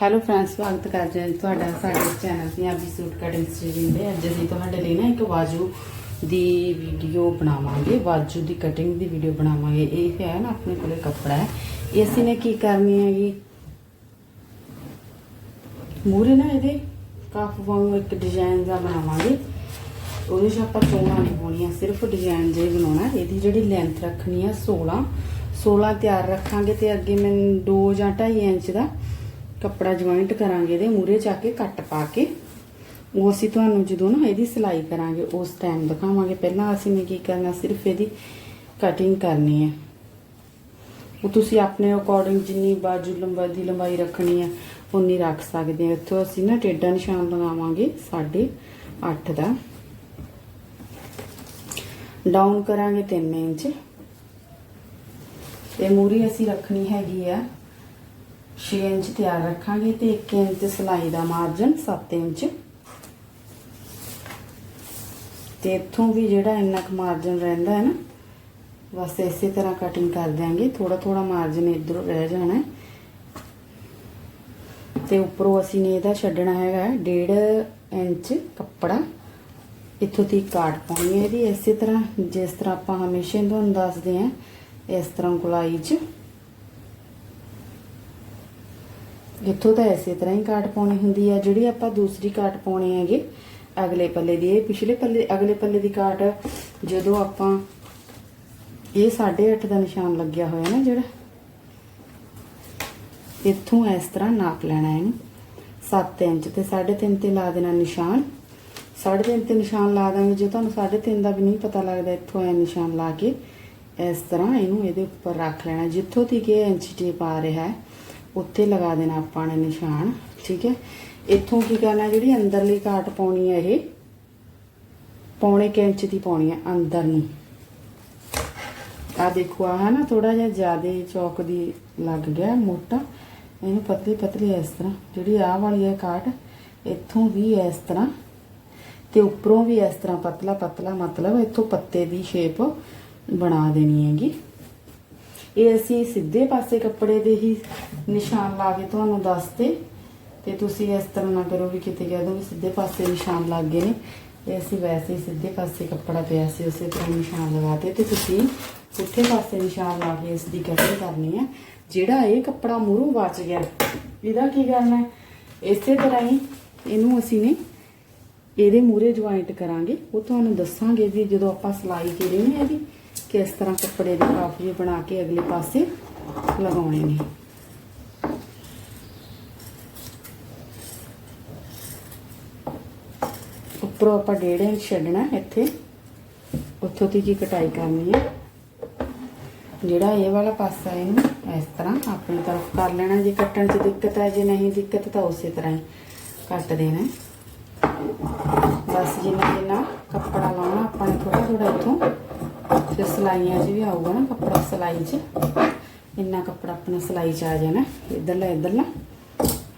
Hello friends ਸਵਾਗਤ ਕਰਦੇ ਹਾਂ ਤੁਹਾਡਾ ਸਾਡੇ channel Punjabi suit cutting stitching ਦੇ ਅੱਜ ਅਸੀਂ ਤੁਹਾਡੇ ਲਈ ਨਾ ਇੱਕ ਬਾਜੂ ਦੀ ਵੀਡੀਓ ਬਣਾਵਾਂਗੇ। ਬਾਜੂ ਦੀ ਕਟਿੰਗ ਦੀ ਵੀਡੀਓ ਬਣਾਵਾਂਗੇ। ਇਹ ਹੈ ਨਾ ਆਪਣੇ ਕੋਲੇ ਕੱਪੜਾ ਹੈ। ਇਹ ਅਸੀਂ ਨੇ ਕੀ ਕਰਨੀ ਹੈਗੀ ਮੂਰੇ ਨਾ ਇਹਦੇ ਕਾਫ ਵਾਂਗੂ ਇੱਕ ਡਿਜ਼ਾਈਨ ਦਾ ਬਣਾਵਾਂਗੇ। ਉਹਦੇ 'ਚ ਆਪਾਂ ਚੋਣਾਂ ਨਹੀਂ ਪਾਉਣੀਆਂ, ਸਿਰਫ ਡਿਜ਼ਾਈਨ ਜੇ ਬਣਾਉਣਾ ਇਹਦੀ ਜਿਹੜੀ ਲੈਂਥ ਰੱਖਣੀ ਆ 16 16 ਤਿਆਰ ਰੱਖਾਂਗੇ ਤੇ ਅੱਗੇ ਮੈਂ 2 ਜਾਂ 2.5 ਇੰਚ ਦਾ ਕੱਪੜਾ ਜੁਆਇੰਟ ਕਰਾਂਗੇ ਇਹਦੇ ਮੂਰੇ ਜਾ ਕੇ ਕੱਟ ਪਾ ਕੇ। ਉਹ ਅਸੀਂ ਤੁਹਾਨੂੰ ਜਦੋਂ ਨਾ ਇਹਦੀ ਸਿਲਾਈ ਕਰਾਂਗੇ, ਉਸ ਟਾਈਮ ਦਿਖਾਵਾਂਗੇ। ਪਹਿਲਾਂ ਅਸੀਂ ਨੇ ਕੀ ਕਰਨਾ, ਸਿਰਫ ਇਹਦੀ ਕਟਿੰਗ ਕਰਨੀ ਹੈ। ਉਹ ਤੁਸੀਂ ਆਪਣੇ ਅਕੋਰਡਿੰਗ ਜਿੰਨੀ ਬਾਜੂ ਲੰਬਾਈ ਦੀ ਲੰਬਾਈ ਰੱਖਣੀ ਹੈ ਉਨੀ ਰੱਖ ਸਕਦੇ ਆ ਇੱਥੋਂ ਅਸੀਂ ਨਾ ਟੇਡਾ ਨਿਸ਼ਾਨ ਲਗਾਵਾਂਗੇ 8.5 ਦਾ। ਡਾਊਨ ਕਰਾਂਗੇ 3 ਇੰਚ। ਤੇ ਮੂਰੀ ਅਸੀਂ ਰੱਖਣੀ ਹੈਗੀ ਆ। 6 ਇੰਚ ਤਿਆਰ ਰੱਖਾਂਗੇ ਤੇ 1 ਇੰਚ ਸਿਲਾਈ ਦਾ ਮਾਰਜਨ 7 ਇੰਚ। ਤੇ ਇੱਥੋਂ ਵੀ ਜਿਹੜਾ ਇੰਨਾ ਕੁ ਮਾਰਜਨ ਰਹਿੰਦਾ ਹੈ ਨਾ, ਬਸ ਇਸੇ ਤਰ੍ਹਾਂ ਕਟਿੰਗ ਕਰ ਦਿਆਂਗੇ। ਥੋੜਾ ਥੋੜਾ ਮਾਰਜਨ ਇਧਰੋਂ ਰਹਿ ਜਾਣਾ ਹੈ। ਤੇ ਉੱਪਰੋਂ ਅਸੀਂ ਨੇ ਇਹਦਾ ਛੱਡਣਾ ਹੈਗਾ 1.5 ਇੰਚ ਕੱਪੜਾ। ਇੱਥੋਂ ਦੀ ਕਾਟ ਪਾਉਣੀ ਹੈ ਇਹਦੀ। ਇਸੇ ਤਰ੍ਹਾਂ ਜਿਸ ਤਰ੍ਹਾਂ ਆਪਾਂ ਹਮੇਸ਼ਾ ਤੁਹਾਨੂੰ ਦੱਸਦੇ ਆਂ ਇਸ ਤਰ੍ਹਾਂ ਗੁਲਾਈ 'ਚ। ਇੱਥੋਂ ਤਾਂ ਇਸੇ ਤਰ੍ਹਾਂ ਹੀ ਕਾਟ ਪਾਉਣੀ ਹੁੰਦੀ ਹੈ ਜਿਹੜੀ ਆਪਾਂ ਦੂਸਰੀ ਕਾਟ ਪਾਉਣੀ ਹੈਗੇ, ਅਗਲੇ ਪੱਲੇ ਦੀ। ਇਹ ਪਿਛਲੇ ਪੱਲੇ, ਅਗਲੇ ਪੱਲੇ ਦੀ ਕਾਟ ਜਦੋਂ ਆਪਾਂ ਇਹ 8.5 ਦਾ ਨਿਸ਼ਾਨ ਲੱਗਿਆ ਹੋਇਆ ਨਾ ਜਿਹੜਾ, ਇੱਥੋਂ ਇਸ ਤਰ੍ਹਾਂ ਨਾਪ ਲੈਣਾ ਇਹਨੂੰ। 7 ਇੰਚ ਤੇ 3.5 ਤੇ ਲਾ ਦੇਣਾ ਨਿਸ਼ਾਨ। 3.5 ਤੇ ਨਿਸ਼ਾਨ ਲਾ ਦਾਂਗੇ, ਜੇ ਤੁਹਾਨੂੰ 3.5 ਦਾ ਵੀ ਨਹੀਂ ਪਤਾ ਲੱਗਦਾ ਇੱਥੋਂ ਇਹ ਨਿਸ਼ਾਨ ਲਾ ਕੇ, ਇਸ ਤਰ੍ਹਾਂ ਇਹਨੂੰ ਇਹਦੇ ਉੱਪਰ ਰੱਖ ਲੈਣਾ। ਜਿੱਥੋਂ ਤੱਕ ਇਹ ਇੰਚ ਟੇਪ ਆ ਰਿਹਾ ਹੈ ਉੱਤੇ ਲਗਾ ਦੇਣਾ ਆਪਾਂ ਨੇ ਨਿਸ਼ਾਨ, ਠੀਕ ਹੈ? ਇੱਥੋਂ ਕੀ ਕਰਨਾ ਜਿਹੜੀ ਅੰਦਰਲੀ ਕਾਟ ਪਾਉਣੀ ਹੈ ਇਹ? ਪੌਣੇ ਕੁ ਇੰਚ ਦੀ ਪਾਉਣੀ ਹੈ ਅੰਦਰ ਨੂੰ ਆ ਦੇਖੋ ਆ ਹੈ ਨਾ ਥੋੜਾ ਜਿਹਾ ਜ਼ਿਆਦਾ ਚੌਕ ਦੀ ਲੱਗ ਗਿਆ, ਮੋਟਾ। ਇਹਨੂੰ ਪਤਲੀ ਪਤਲੀ ਇਸ ਤਰ੍ਹਾਂ, ਜਿਹੜੀ ਆਹ ਵਾਲੀ ਹੈ ਕਾਟ ਇੱਥੋਂ ਵੀ ਇਸ ਤਰ੍ਹਾਂ ਤੇ ਉੱਪਰੋਂ ਵੀ ਇਸ ਤਰ੍ਹਾਂ ਪਤਲਾ ਪਤਲਾ ਮਤਲਬ ਇੱਥੋਂ ਪੱਤੇ ਦੀ ਸ਼ੇਪ ਬਣਾ ਦੇਣੀ ਹੈਗੀ। ਇਹ ਅਸੀਂ ਸਿੱਧੇ ਪਾਸੇ ਕੱਪੜੇ ਦੇ ਹੀ ਨਿਸ਼ਾਨ ਲਾ ਕੇ ਤੁਹਾਨੂੰ ਦੱਸਦੇ ਤੇ ਤੁਸੀਂ ਇਸ ਤਰ੍ਹਾਂ ਨਾ ਕਰੋ ਵੀ ਕਿਤੇ ਕਹਿ ਦੋ ਵੀ ਸਿੱਧੇ ਪਾਸੇ ਨਿਸ਼ਾਨ ਲੱਗ ਗਏ ਨੇ। ਇਹ ਅਸੀਂ ਵੈਸੇ ਹੀ ਸਿੱਧੇ ਪਾਸੇ ਕੱਪੜਾ ਪਿਆ ਸੀ, ਉਸੇ ਤਰ੍ਹਾਂ ਨਿਸ਼ਾਨ ਲਗਾਤੇ ਤੇ ਤੁਸੀਂ ਪੁੱਠੇ ਪਾਸੇ ਨਿਸ਼ਾਨ ਲਾ ਕੇ ਇਸ ਦੀ ਕਟਿੰਗ ਕਰਨੀ ਹੈ। ਜਿਹੜਾ ਇਹ ਕੱਪੜਾ ਮੂਹਰੋਂ ਬਚ ਗਿਆ, ਇਹਦਾ ਕੀ ਕਰਨਾ ਹੈ? ਇਸੇ ਤਰ੍ਹਾਂ ਹੀ ਇਹਨੂੰ ਅਸੀਂ ਨੇ ਇਹਦੇ ਮੂਰੇ ਜੁਆਇੰਟ ਕਰਾਂਗੇ। ਉਹ ਤੁਹਾਨੂੰ ਦੱਸਾਂਗੇ ਵੀ ਜਦੋਂ ਆਪਾਂ ਸਿਲਾਈ ਕਰਨੀ ਹੈ ਇਹਦੀ ਕਿਸ ਤਰ੍ਹਾਂ ਕੱਪੜੇ ਦੇ ਕਾਫਲੇ ਬਣਾ ਕੇ ਅਗਲੇ ਪਾਸੇ ਲਗਾਉਣੇ ਨੇ। ਉੱਪਰੋਂ ਆਪਾਂ ਡੇਢ ਇੰਚ ਛੱਡਣਾ ਇੱਥੇ। ਉੱਥੋਂ ਦੀ ਕੀ ਕਟਾਈ ਕਰਨੀ ਹੈ। ਜਿਹੜਾ ਇਹ ਵਾਲਾ ਪਾਸਾ ਇਹਨੂੰ ਇਸ ਤਰ੍ਹਾਂ ਆਪਣੀ ਤਰਫ ਕਰ ਲੈਣਾ। ਜੇ ਕੱਟਣ 'ਚ ਦਿੱਕਤ ਹੈ ਜੇ ਨਹੀਂ ਦਿੱਕਤ ਤਾਂ ਉਸੇ ਤਰ੍ਹਾਂ ਹੀ ਕੱਟ ਦੇਣਾ ਬਸ ਜਿੰਨਾ ਜਿੰਨਾ ਕੱਪੜਾ ਲਾਉਣਾ ਆਪਾਂ ਨੇ ਥੋੜਾ ਥੋੜਾ ਇੱਥੋਂ ਤੇ ਸਲਾਈਆਂ 'ਚ ਵੀ ਆਊਗਾ ਨਾ ਕੱਪੜਾ, ਸਲਾਈ 'ਚ। ਇੰਨਾ ਕੱਪੜਾ ਆਪਣਾ ਸਲਾਈ 'ਚ ਆ ਜਾਣਾ। ਇਧਰਲਾ ਇਧਰਲਾ।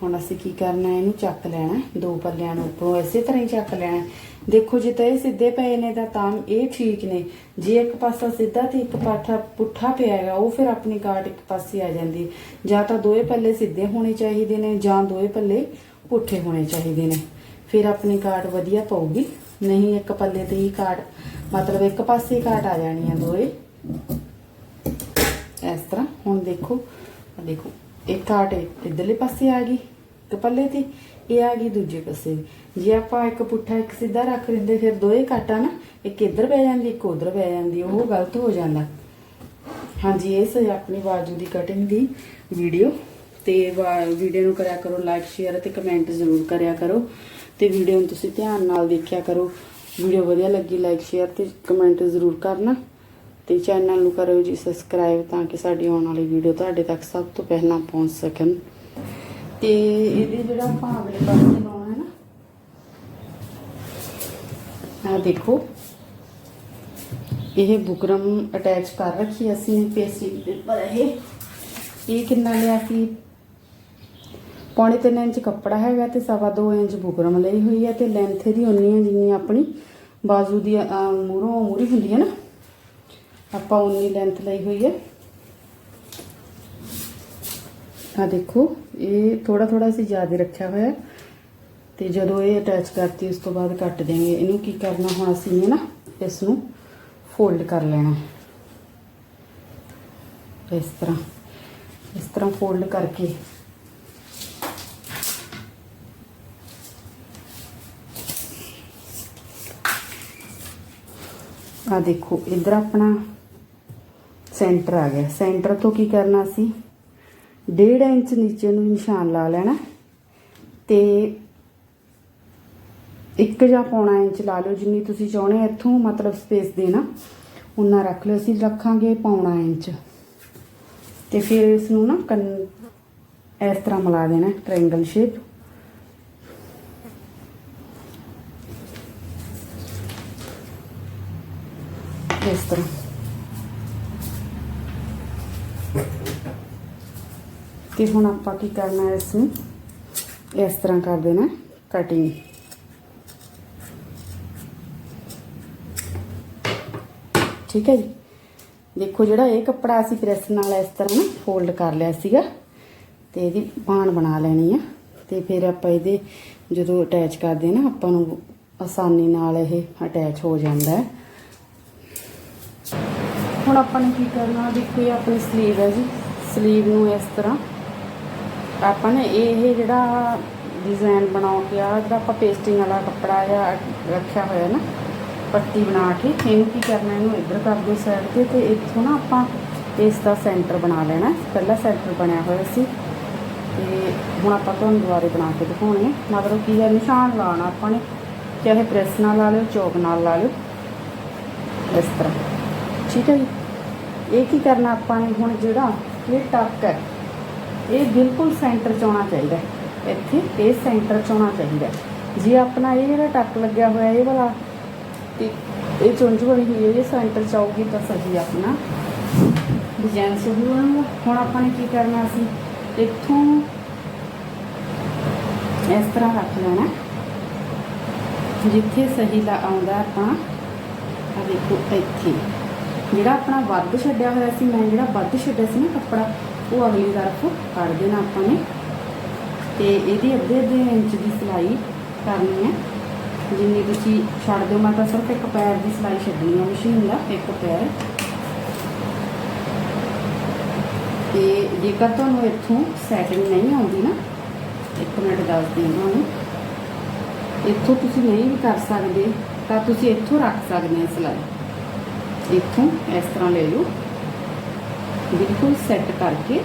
ਹੁਣ ਅਸੀਂ ਕੀ ਕਰਨਾ, ਇਹਨੂੰ ਚੱਕ ਲੈਣਾ। ਦੋ ਪੱਲਿਆਂ ਨੂੰ ਉੱਪਰੋਂ ਇਸੇ ਤਰ੍ਹਾਂ ਹੀ ਚੱਕ ਲੈਣਾ। ਦੇਖੋ, ਜੇ ਤਾਂ ਇਹ ਸਿੱਧੇ ਪਏ ਨੇ ਤਾਂ ਤਾਂ ਇਹ ਠੀਕ ਨੇ। ਜੇ ਇੱਕ ਪਾਸਾ ਸਿੱਧਾ ਤੇ ਇੱਕ ਪਾਠਾ ਪੁੱਠਾ ਪਿਆ ਹੈਗਾ, ਉਹ ਫਿਰ ਆਪਣੀ ਕਾਟ ਇੱਕ ਪਾਸੇ ਆ ਜਾਂਦੀ ਜਾਂ ਤਾਂ ਦੋਏ ਪੱਲੇ ਸਿੱਧੇ ਹੋਣੇ ਚਾਹੀਦੇ ਨੇ, ਜਾਂ ਦੋਏ ਪੱਲੇ ਪੁੱਠੇ ਹੋਣੇ ਚਾਹੀਦੇ ਨੇ। ਫਿਰ ਆਪਣੀ ਕਾਟ ਵਧੀਆ ਪਊਗੀ। ਨਹੀਂ, ਇੱਕ ਪੱਲੇ ਤੇ ਹੀ ਕਾਟ ਮਤਲਬ ਇੱਕ ਪਾਸੇ ਘਾਟ ਆ ਜਾਣੀ ਆ ਦੋਏ। ਇਸ ਤਰ੍ਹਾਂ, ਹੁਣ ਦੇਖੋ ਦੇਖੋ, ਇੱਕ ਕਾਟ ਇਧਰਲੇ ਪਾਸੇ ਆ ਗਈ, ਇੱਕ ਪੱਲੇ ਤੇ, ਇਹ ਆ ਗਈ ਦੂਜੇ ਪਾਸੇ। ਜੇ ਆਪਾਂ ਇੱਕ ਪੁੱਠਾ, ਇੱਕ ਸਿੱਧਾ ਰੱਖ ਲੈਂਦੇ, ਫਿਰ ਦੋਏ ਕਾਟਾਂ ਨਾ, ਇੱਕ ਇੱਧਰ ਪੈ ਜਾਂਦੀ, ਇੱਕ ਉਧਰ ਪੈ ਜਾਂਦੀ, ਉਹ ਗਲਤ ਹੋ ਜਾਂਦਾ। ਹਾਂਜੀ, ਇਹ ਸੀ ਆਪਣੀ ਬਾਜੂ ਦੀ ਕਟਿੰਗ ਦੀ ਵੀਡੀਓ ਤੇ ਵੀਡੀਓ ਨੂੰ ਕਰਿਆ ਕਰੋ ਲਾਈਕ ਸ਼ੇਅਰ ਤੇ ਕਮੈਂਟ ਜ਼ਰੂਰ ਕਰਿਆ ਕਰੋ। ਤੇ ਵੀਡੀਓ ਨੂੰ ਤੁਸੀਂ ਧਿਆਨ ਨਾਲ ਦੇਖਿਆ ਕਰੋ। ਵੀਡੀਓ ਵਧੀਆ ਲੱਗੀ ਲਾਈਕ ਸ਼ੇਅਰ ਤੇ ਕਮੈਂਟ ਜ਼ਰੂਰ ਕਰਨਾ ਤੇ ਚੈਨਲ ਨੂੰ ਕਰੋ ਜੀ ਸਬਸਕ੍ਰਾਈਬ ਤਾਂ ਕਿ ਸਾਡੀ ਆਉਣ ਵਾਲੀ ਵੀਡੀਓ ਤੁਹਾਡੇ ਤੱਕ ਸਭ ਤੋਂ ਪਹਿਲਾਂ ਪਹੁੰਚ ਸਕਣ। ਤੇ ਇਹਦੇ ਜਿਹੜਾ ਭਾਵੇਂ ਪਾਸੇ ਲਾਉਣਾ ਹੈ ਨਾ ਆ ਦੇਖੋ। ਇਹ ਬੁਕਰਮ ਅਟੈਚ ਕਰ ਰੱਖੀ ਅਸੀਂ ਨੇ ਪੇਸੀ ਦੇ ਇਹ। ਇਹ ਕਿੰਨਾ ਲਿਆ ਸੀ? ਪੌਣੇ 3 ਇੰਚ ਕੱਪੜਾ ਹੈਗਾ ਤੇ ਸਵਾ 2 ਇੰਚ ਬੁਕਰਮ ਲਈ ਹੋਈ ਹੈ ਤੇ ਲੈਂਥ ਇਹਦੀ ਉਨੀ ਹੈ ਜਿੰਨੀ ਆਪਣੀ ਬਾਜ਼ੂ ਦੀ ਮੂਰੋਂ ਮੂਰੀ ਹੁੰਦੀ ਹੈ ਨਾ। ਆਪਾਂ ਉਨੀ ਲੈਂਥ ਲਈ ਹੋਈ ਹੈ। ਆ ਦੇਖੋ, ਇਹ ਥੋੜਾ ਥੋੜਾ ਅਸੀਂ ਜ਼ਿਆਦਾ ਰੱਖਿਆ ਹੋਇਆ ਤੇ ਜਦੋਂ ਇਹ ਅਟੈਚ ਕਰਤੀ, ਉਸ ਤੋਂ ਬਾਅਦ ਕੱਟ ਦੇਵਾਂਗੇ। ਇਹਨੂੰ ਕੀ ਕਰਨਾ, ਹੁਣ ਅਸੀਂ ਇਹ ਨਾ ਇਸ ਨੂੰ ਫੋਲਡ ਕਰ ਲੈਣਾ ਇਸ ਤਰ੍ਹਾਂ ਇਸ ਤਰ੍ਹਾਂ ਫੋਲਡ ਕਰਕੇ ਆ ਦੇਖੋ, ਇਧਰ ਆਪਣਾ ਸੈਂਟਰ ਆ ਗਿਆ। ਸੈਂਟਰ ਤੋਂ ਕੀ ਕਰਨਾ ਸੀ? 1.5 ਇੰਚ ਨੀਚੇ ਨੂੰ ਨਿਸ਼ਾਨ ਲਾ ਲੈਣਾ ਤੇ ਇੱਕ ਜਾਂ ਪੌਣਾ ਇੰਚ ਲਾ ਲਿਓ, ਜਿੰਨੀ ਤੁਸੀਂ ਚਾਹੁੰਦੇ ਹੋ, ਇੱਥੋਂ ਮਤਲਬ ਸਪੇਸ ਦੇਣਾ। ਉਨਾ ਰੱਖ ਲਿਓ, ਅਸੀਂ ਰੱਖਾਂਗੇ ਪੌਣਾ ਇੰਚ। ਤੇ ਫਿਰ ਇਸ ਨੂੰ ਨਾ ਕੰਨ- ਇਸ ਤਰ੍ਹਾਂ ਮਿਲਾ ਦੇਣਾ ਟ੍ਰਾਇੰਗਲ ਸ਼ੇਪ ਇਸ ਤਰ੍ਹਾਂ ਤੇ ਹੁਣ ਆਪਾਂ ਕੀ ਕਰਨਾ ਹੈ ਇਸ ਨੂੰ ਇਸ ਤਰ੍ਹਾਂ ਕਰ ਦੇਣਾ ਕਟਿੰਗ ਠੀਕ ਹੈ ਜੀ ਦੇਖੋ ਜਿਹੜਾ ਇਹ ਕੱਪੜਾ ਅਸੀਂ ਪ੍ਰੈਸ ਨਾਲ ਇਸ ਤਰ੍ਹਾਂ ਨਾ ਫੋਲਡ ਕਰ ਲਿਆ ਸੀਗਾ ਤੇ ਇਹਦੀ ਬਾਣ ਬਣਾ ਲੈਣੀ ਆ ਤੇ ਫਿਰ ਆਪਾਂ ਇਹਦੇ ਜਦੋਂ ਅਟੈਚ ਕਰਦੇ ਨਾ ਆਪਾਂ ਨੂੰ ਆਸਾਨੀ ਨਾਲ ਇਹ ਅਟੈਚ ਹੋ ਜਾਂਦਾ ਹੈ ਹੁਣ ਆਪਾਂ ਨੇ ਕੀ ਕਰਨਾ? ਦੇਖੋ ਇਹ ਆਪਣੀ ਸਲੀਵ ਹੈ ਜੀ। ਸਲੀਵ ਨੂੰ ਇਸ ਤਰ੍ਹਾਂ ਆਪਾਂ ਨੇ ਇਹ ਜਿਹੜਾ ਡਿਜ਼ਾਈਨ ਬਣਾ ਕੇ ਆ ਜਿਹੜਾ ਆਪਾਂ ਪੇਸਟਿੰਗ ਵਾਲਾ ਕੱਪੜਾ ਜਾਂ ਰੱਖਿਆ ਹੋਇਆ ਨਾ, ਪੱਟੀ ਬਣਾ ਕੇ, ਇਹਨੂੰ ਕੀ ਕਰਨਾ, ਇਹਨੂੰ ਇੱਧਰ ਕਰ ਦਿਓ ਸਾਈਡ ਤੇ ਤੇ ਇੱਥੋਂ ਨਾ ਆਪਾਂ ਇਸ ਦਾ ਸੈਂਟਰ ਬਣਾ ਲੈਣਾ ਪਹਿਲਾ ਸੈਂਟਰ ਬਣਿਆ ਹੋਇਆ ਸੀ। ਤੇ ਹੁਣ ਆਪਾਂ ਤੁਹਾਨੂੰ ਦੁਬਾਰੇ ਬਣਾ ਕੇ ਦਿਖਾਉਣੇ ਆ। ਮਤਲਬ ਕੀ ਹੈ? ਨਿਸ਼ਾਨ ਲਾਉਣਾ ਆਪਾਂ ਨੇ। ਚਾਹੇ ਪ੍ਰੈਸ ਨਾਲ ਲਾ ਲਿਓ, ਚੌਕ ਨਾਲ ਲਾ ਲਿਓ। ਇਸ ਤਰ੍ਹਾਂ। ਠੀਕ ਹੈ ਜੀ? ਇਹ ਕੀ ਕਰਨਾ ਆਪਾਂ ਨੇ ਹੁਣ ਜਿਹੜਾ ਇਹ ਟੱਕ ਹੈ ਇਹ ਬਿਲਕੁਲ ਸੈਂਟਰ 'ਚ ਆਉਣਾ ਚਾਹੀਦਾ ਹੈ। ਇੱਥੇ ਇਹ ਸੈਂਟਰ 'ਚ ਆਉਣਾ ਚਾਹੀਦਾ ਹੈ। ਜੇ ਆਪਣਾ ਇਹ ਜਿਹੜਾ ਟੱਕ ਲੱਗਿਆ ਹੋਇਆ ਇਹ ਵਾਲਾ ਤੇ ਇਹ ਚੁੰਝ ਬਣੀ ਹੋਈ ਹੈ ਇਹ ਸੈਂਟਰ 'ਚ ਆਊਗੀ ਤਾਂ ਸਹੀ ਆਪਣਾ ਡਿਜ਼ਾਈਨ ਸਹੀ ਬਣੂਗਾ ਹੁਣ ਆਪਾਂ ਨੇ ਕੀ ਕਰਨਾ ਸੀ ਇੱਥੋਂ ਇਸ ਤਰ੍ਹਾਂ ਰੱਖ ਲੈਣਾ ਜਿੱਥੇ ਸਹੀ ਲਾ ਆਉਂਦਾ ਆਪਾਂ ਆ ਦੇਖੋ ਇੱਥੇ ਜਿਹੜਾ ਆਪਣਾ ਵੱਧ ਛੱਡਿਆ ਹੋਇਆ ਸੀ, ਮੈਂ ਜਿਹੜਾ ਵੱਧ ਛੱਡਿਆ ਸੀ ਨਾ ਕੱਪੜਾ, ਉਹ ਅਗਲੀ ਤਰਫ ਕੱਢ ਦੇਣਾ ਆਪਾਂ ਨੇ। ਤੇ ਇਹਦੀ ਅੱਧੇ ਅੱਧੇ ਇੰਚ ਦੀ ਸਿਲਾਈ ਕਰਨੀ ਹੈ। ਜਿੰਨੀ ਤੁਸੀਂ ਛੱਡ ਦਿਓ, ਮੈਂ ਤਾਂ ਸਿਰਫ ਇੱਕ ਪੈਰ ਦੀ ਸਿਲਾਈ ਛੱਡਣੀ ਹੈ ਮਸ਼ੀਨ ਦਾ, ਇੱਕ ਪੈਰ। ਤੇ ਜੇਕਰ ਤੁਹਾਨੂੰ ਇੱਥੋਂ ਸੈਟਿੰਗ ਨਹੀਂ ਆਉਂਦੀ ਨਾ, ਇੱਕ ਮਿੰਟ ਦੱਸਦੀ ਹਾਂ। ਇੱਥੋਂ ਤੁਸੀਂ ਨਹੀਂ ਵੀ ਕਰ ਸਕਦੇ, ਤਾਂ ਤੁਸੀਂ ਇੱਥੋਂ ਰੱਖ ਸਕਦੇ ਹੋ ਸਿਲਾਈ। ਇੱਥੋਂ ਇਸ ਤਰ੍ਹਾਂ ਲੈ ਲਓ। ਬਿਲਕੁਲ ਸੈੱਟ ਕਰਕੇ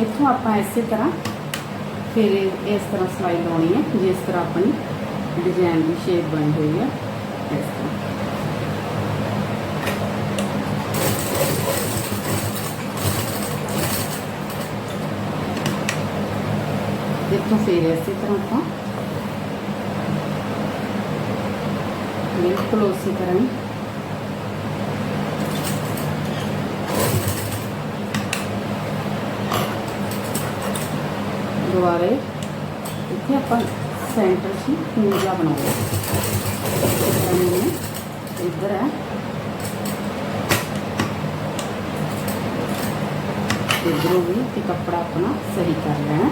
ਇੱਥੋਂ ਆਪਾਂ ਇਸੇ ਤਰ੍ਹਾਂ ਫਿਰ ਇਸ ਤਰ੍ਹਾਂ ਸਲਾਈ ਲਾਉਣੀ ਹੈ, ਜਿਸ ਤਰ੍ਹਾਂ ਆਪਣੀ ਡਿਜ਼ਾਈਨ ਦੀ ਸ਼ੇਪ ਬਣੀ ਹੋਈ ਹੈ, ਇਸ ਤਰ੍ਹਾਂ। ਇੱਥੋਂ ਫਿਰ ਇਸੇ ਤਰ੍ਹਾਂ ਆਪਾਂ, ਬਿਲਕੁਲ ਉਸੇ ਤਰ੍ਹਾਂ ਦੁਬਾਰੇ ਇੱਥੇ ਆਪਾਂ ਸੈਂਟਰ 'ਚ ਮੂਲਾ ਬਣਾਉਂਦੇ ਹਾਂ ਇੱਧਰ ਹੈ ਇੱਧਰੋਂ ਵੀ ਤੇ ਕੱਪੜਾ ਆਪਣਾ ਸਹੀ ਕਰ ਲੈਣਾ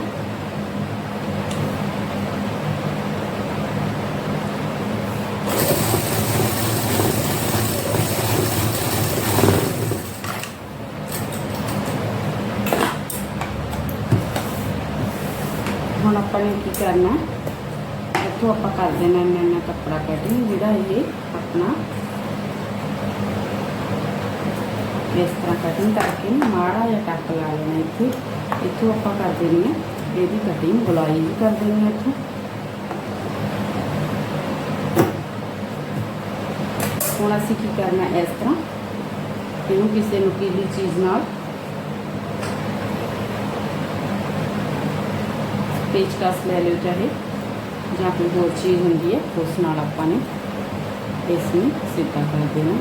ਹੁਣ ਆਪਾਂ ਨੇ ਕੀ ਕਰਨਾ। ਇੱਥੋਂ ਆਪਾਂ ਕਰ ਦੇਣਾ ਇੰਨਾ ਇੰਨਾ ਕੱਪੜਾ ਕਟਿੰਗ ਜਿਹੜਾ ਇਹ ਆਪਣਾ ਇਸ ਤਰ੍ਹਾਂ ਕਟਿੰਗ ਕਰਕੇ ਮਾੜਾ ਜਿਹਾ ਟੱਕ ਲਾ ਲੈਣਾ ਇੱਥੇ। ਇੱਥੋਂ ਆਪਾਂ ਕਰ ਦੇਣੀ ਹੈ ਇਹਦੀ ਕਟਿੰਗ ਗੁਲਾਈ ਵੀ ਕਰ ਦੇਣੀ ਹੈ ਇੱਥੋਂ। ਹੁਣ ਅਸੀਂ ਕੀ ਕਰਨਾ ਇਸ ਤਰ੍ਹਾਂ, ਇਹਨੂੰ ਕਿਸੇ ਨੂੰ ਨੁਕੀਲੀ ਚੀਜ਼ ਨਾਲ ਪੇਚਕਸ ਲੈ ਲਿਓ ਚਾਹੇ ਜਾਂ ਕੋਈ ਹੋਰ ਚੀਜ਼ ਹੁੰਦੀ ਹੈ ਉਸ ਨਾਲ ਆਪਾਂ ਨੇ ਇਸ ਨੂੰ ਸਿੱਧਾ ਕਰ ਦੇਣਾ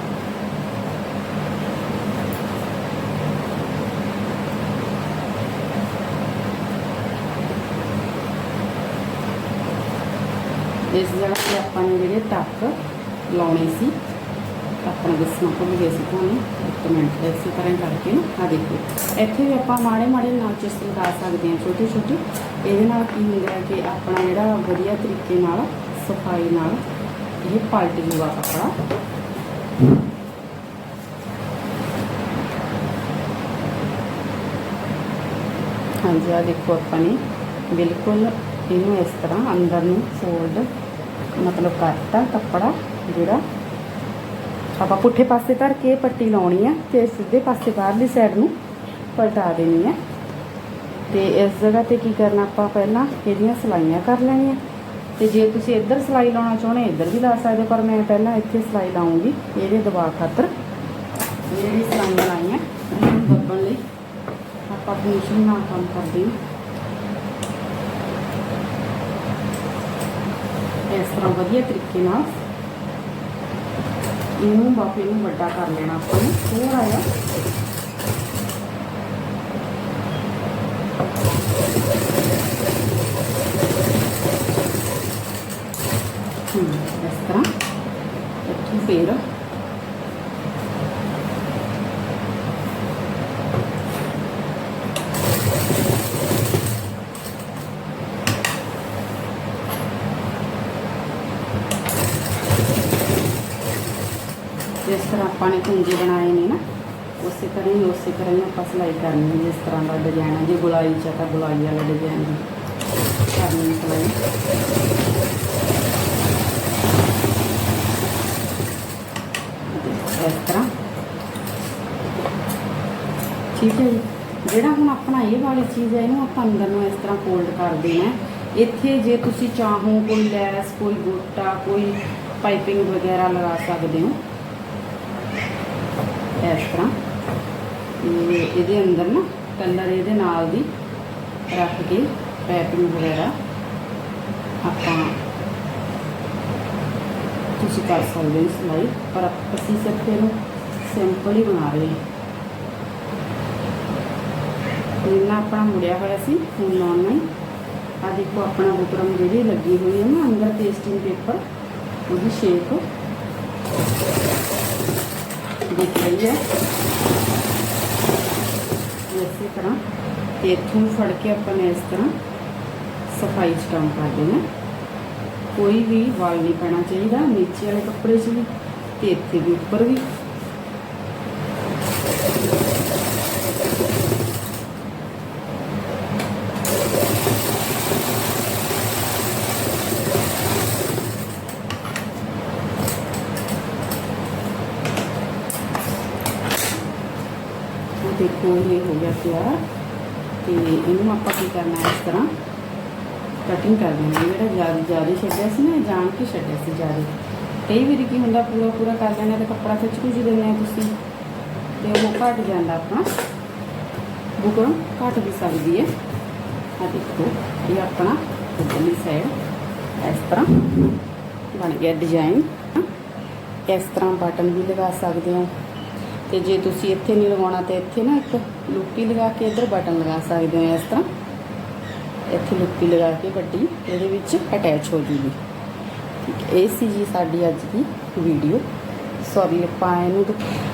ਇਸ ਜਗ੍ਹਾ ਤੇ ਆਪਾਂ ਨੇ ਜਿਹੜੇ ਟੱਕ ਲਾਉਣੇ ਸੀ ਆਪਣਾ ਦੱਸਣਾ ਭੁੱਲ ਗਏ ਸੀ ਤੁਹਾਨੂੰ ਇੱਕ ਮਿੰਟ ਇਸੇ ਤਰ੍ਹਾਂ ਕਰਕੇ ਨਾ ਆ ਦੇਖੋ ਇੱਥੇ ਵੀ ਆਪਾਂ ਮਾੜੇ ਮਾੜੇ ਨਾਚਸ ਲਗਾ ਸਕਦੇ ਹਾਂ ਛੋਟੇ ਛੋਟੇ ਇਹਦੇ ਨਾਲ ਕੀ ਹੁੰਦਾ ਹੈ ਕਿ ਆਪਣਾ ਜਿਹੜਾ ਵਧੀਆ ਤਰੀਕੇ ਨਾਲ ਸਫ਼ਾਈ ਨਾਲ ਇਹ ਪਲਟ ਜੂਗਾ ਕੱਪੜਾ ਹਾਂਜੀ ਆ ਦੇਖੋ ਆਪਾਂ ਨੇ ਬਿਲਕੁਲ ਇਹਨੂੰ ਇਸ ਤਰ੍ਹਾਂ ਅੰਦਰ ਨੂੰ ਫੋਲਡ ਮਤਲਬ ਕਰਤਾ ਕੱਪੜਾ ਜਿਹੜਾ ਆਪਾਂ ਪੁੱਠੇ ਪਾਸੇ ਧਰ ਕੇ ਪੱਟੀ ਲਾਉਣੀ ਆ ਤੇ ਸਿੱਧੇ ਪਾਸੇ ਬਾਹਰਲੀ ਸਾਈਡ ਨੂੰ ਪਲਟਾ ਦੇਣੀ ਆ। ਤੇ ਇਸ ਜਗ੍ਹਾ ਤੇ ਕੀ ਕਰਨਾ ਆਪਾਂ ਪਹਿਲਾਂ ਇਹਦੀਆਂ ਸਲਾਈਆਂ ਕਰ ਲੈਣੀਆਂ। ਤੇ ਜੇ ਤੁਸੀਂ ਇੱਧਰ ਸਲਾਈ ਲਾਉਣਾ ਚਾਹੁੰਦੇ ਇੱਧਰ ਵੀ ਲਾ ਸਕਦੇ ਪਰ ਮੈਂ ਪਹਿਲਾਂ ਇੱਥੇ ਸਲਾਈ ਲਾਉਂਗੀ ਇਹਦੇ ਦਬਾਅ ਖਾਤਰ। ਜਿਹੜੀ ਸਲਾਈਆਂ ਲਾਈਆਂ, ਇਹਨਾਂ ਦੱਬਣ ਲਈ ਆਪਾਂ ਫਿਨਿਸ਼ਿੰਗ ਨਾਲ ਕੰਮ ਕਰਦੇ ਹਾਂ। ਇਸ ਤਰ੍ਹਾਂ ਵਧੀਆ ਤਰੀਕੇ ਨਾਲ ਇਹਨੂੰ ਬਾਕੀ ਨੂੰ ਵੱਡਾ ਕਰ ਲੈਣਾ ਆਪਾਂ ਨੇ ਥੋੜਾ ਜਿਹਾ। ਹਮ, ਇਸ ਤਰ੍ਹਾਂ। ਇੱਥੋਂ ਫੇਰ ਜਿਸ ਤਰ੍ਹਾਂ ਆਪਾਂ ਨੇ ਕੁੰਜੀ ਬਣਾਏ ਨੇ ਨਾ, ਉਸੇ ਤਰ੍ਹਾਂ ਹੀ, ਉਸੇ ਤਰ੍ਹਾਂ ਹੀ ਆਪਾਂ ਸਿਲਾਈ ਕਰਨੀ ਹੈ, ਜਿਸ ਤਰ੍ਹਾਂ ਦਾ ਡਿਜ਼ਾਈਨ ਹੈ, ਜੇ ਗੁਲਾਈ ਚ ਤਾਂ ਗੁਲਾਈ ਵਾਲਾ ਡਿਜ਼ਾਈਨ ਕਰਨੀ ਸਿਲਾਈ। ਇਸ ਤਰ੍ਹਾਂ। ਠੀਕ ਹੈ ਜੀ। ਜਿਹੜਾ ਹੁਣ ਆਪਣਾ ਇਹ ਵਾਲੀ ਚੀਜ਼ ਹੈ, ਇਹਨੂੰ ਆਪਾਂ ਅੰਦਰ ਨੂੰ ਇਸ ਤਰ੍ਹਾਂ ਫੋਲਡ ਕਰ ਦੇਣਾ ਇੱਥੇ ਜੇ ਤੁਸੀਂ ਚਾਹੋ ਕੋਈ ਲੈਸ, ਕੋਈ ਗੋਟਾ ਕੋਈ ਪਾਈਪਿੰਗ ਵਗੈਰਾ ਲਗਾ ਸਕਦੇ ਹੋ ਇਸ ਤਰ੍ਹਾਂ ਤੇ ਇਹਦੇ ਅੰਦਰ ਨਾ ਕਲਰ ਇਹਦੇ ਨਾਲ ਦੀ ਰੱਖ ਕੇ ਪੈਕਿੰਗ ਵਗੈਰਾ ਆਪਾਂ ਤੁਸੀਂ ਕਰ ਸਕਦੇ ਹੋ ਸਿਲਾਈ ਪਰ ਅਸੀਂ ਸਿਰਫ ਇਹਨੂੰ ਸਿੰਪਲ ਹੀ ਬਣਾ ਰਹੇ ਹਾਂ। ਜਿੰਨਾ ਆਪਣਾ ਮੁੜਿਆ ਹੋਇਆ ਸੀ ਹੁਣ ਲਾਉਣਾ ਹੀ ਆ ਦੇਖੋ ਆਪਣਾ ਬੁਕਰਮ ਜਿਹੜੀ ਲੱਗੀ ਹੋਈ ਹੈ ਨਾ, ਅੰਦਰ ਪੇਸਟਿੰਗ ਪੇਪਰ ਉਹਦੀ ਸ਼ੇਪ ਦਿਖ ਰਹੀ ਹੈ। ਇਸੇ ਤਰ੍ਹਾਂ ਤੇ ਇੱਥੋਂ ਫੜ ਕੇ ਆਪਾਂ ਨੇ ਇਸ ਤਰ੍ਹਾਂ ਸਫ਼ਾਈ ਚ ਕੰਮ ਕਰ ਦੇਣਾ ਕੋਈ ਵੀ ਵਾਲ ਨਹੀਂ ਪੈਣਾ ਚਾਹੀਦਾ, ਨੀਚੇ ਵਾਲੇ ਕੱਪੜੇ 'ਚ ਵੀ ਤੇ ਇੱਥੇ ਵੀ ਉੱਪਰ ਵੀ। ਉਹ ਇਹ ਹੋ ਗਿਆ ਤਿਆਰ। ਤੇ ਇਹਨੂੰ ਆਪਾਂ ਕੀ ਕਰਨਾ ਇਸ ਤਰ੍ਹਾਂ ਕਟਿੰਗ ਕਰ ਦੇਣੀ ਹੈ। ਜਿਹੜਾ ਜ਼ਿਆਦਾ ਜ਼ਿਆਦਾ ਛੱਡਿਆ ਸੀ ਨਾ ਜਾਣ ਕੇ ਛੱਡਿਆ ਸੀ ਜ਼ਿਆਦਾ ਕਈ ਵਾਰੀ ਕੀ ਹੁੰਦਾ, ਪੂਰਾ ਪੂਰਾ ਕਰ ਲੈਣਾ ਤੇ ਕੱਪੜਾ ਖਿੱਚ ਕੁਝ ਦਿੰਦੇ ਆ ਤੁਸੀਂ। ਤੇ ਉਹ ਘਟ ਜਾਂਦਾ ਆਪਣਾ। ਬੁਕਰਮ ਘਟ ਵੀ ਸਕਦੀ ਹੈ। ਆ ਦੇਖੋ, ਇਹ ਆਪਣਾ ਉੱਪਰਲੀ ਸਾਈਡ ਇਸ ਤਰ੍ਹਾਂ ਬਣ ਗਿਆ ਡਿਜ਼ਾਈਨ ਇਸ ਤਰ੍ਹਾਂ ਬਟਨ ਵੀ ਲਗਾ ਸਕਦੇ ਹੋ। ਤੇ ਜੇ ਤੁਸੀਂ ਇੱਥੇ ਨਹੀਂ ਲਗਾਉਣਾ ਤੇ ਇੱਥੇ ਨਾ ਇੱਕ ਲੁੱਪੀ ਲਗਾ ਕੇ ਇੱਧਰ ਬਟਨ ਲਗਾ ਸਕਦੇ ਹੋ ਇਸ ਤਰ੍ਹਾਂ। ਇੱਥੇ ਲੁੱਪੀ ਲਗਾ ਕੇ ਵੱਡੀ, ਇਹਦੇ ਵਿੱਚ ਅਟੈਚ ਹੋ ਜੂਗੀ। ਠੀਕ ਇਹ ਸੀ ਜੀ ਸਾਡੀ ਅੱਜ ਦੀ ਵੀਡੀਓ ਸੌਰੀ ਆਪਾਂ ਇਹਨੂੰ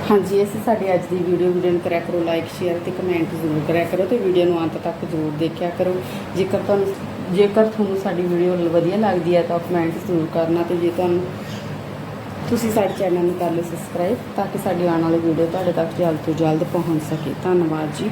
ਹਾਂਜੀ, ਇਹ ਸੀ ਸਾਡੀ ਅੱਜ ਦੀ ਵੀਡੀਓ ਵੀਡੀਓ ਨੂੰ ਕਰਿਆ ਕਰੋ ਲਾਈਕ ਸ਼ੇਅਰ ਤੇ ਕਮੈਂਟ ਜ਼ਰੂਰ ਕਰਿਆ ਕਰੋ ਤੇ ਵੀਡੀਓ ਨੂੰ ਅੰਤ ਤੱਕ ਜ਼ਰੂਰ ਦੇਖਿਆ ਕਰੋ। ਜੇਕਰ ਤੁਹਾਨੂੰ ਜੇਕਰ ਤੁਹਾਨੂੰ ਸਾਡੀ ਵੀਡੀਓ ਵਧੀਆ ਲੱਗਦੀ ਹੈ ਤਾਂ ਕਮੈਂਟ ਜ਼ਰੂਰ ਕਰਨਾ ਤੇ ਜੇ ਤੁਹਾਨੂੰ ਤੁਸੀਂ ਸਾਡੇ ਚੈਨਲ ਨੂੰ ਕਰ ਲਓ ਸਬਸਕ੍ਰਾਈਬ ਤਾਂ ਕਿ ਸਾਡੀ ਆਉਣ ਵਾਲੀ ਵੀਡੀਓ ਤੁਹਾਡੇ ਤੱਕ ਜਲਦ ਤੋਂ ਜਲਦ ਪਹੁੰਚ ਸਕੇ। ਧੰਨਵਾਦ ਜੀ।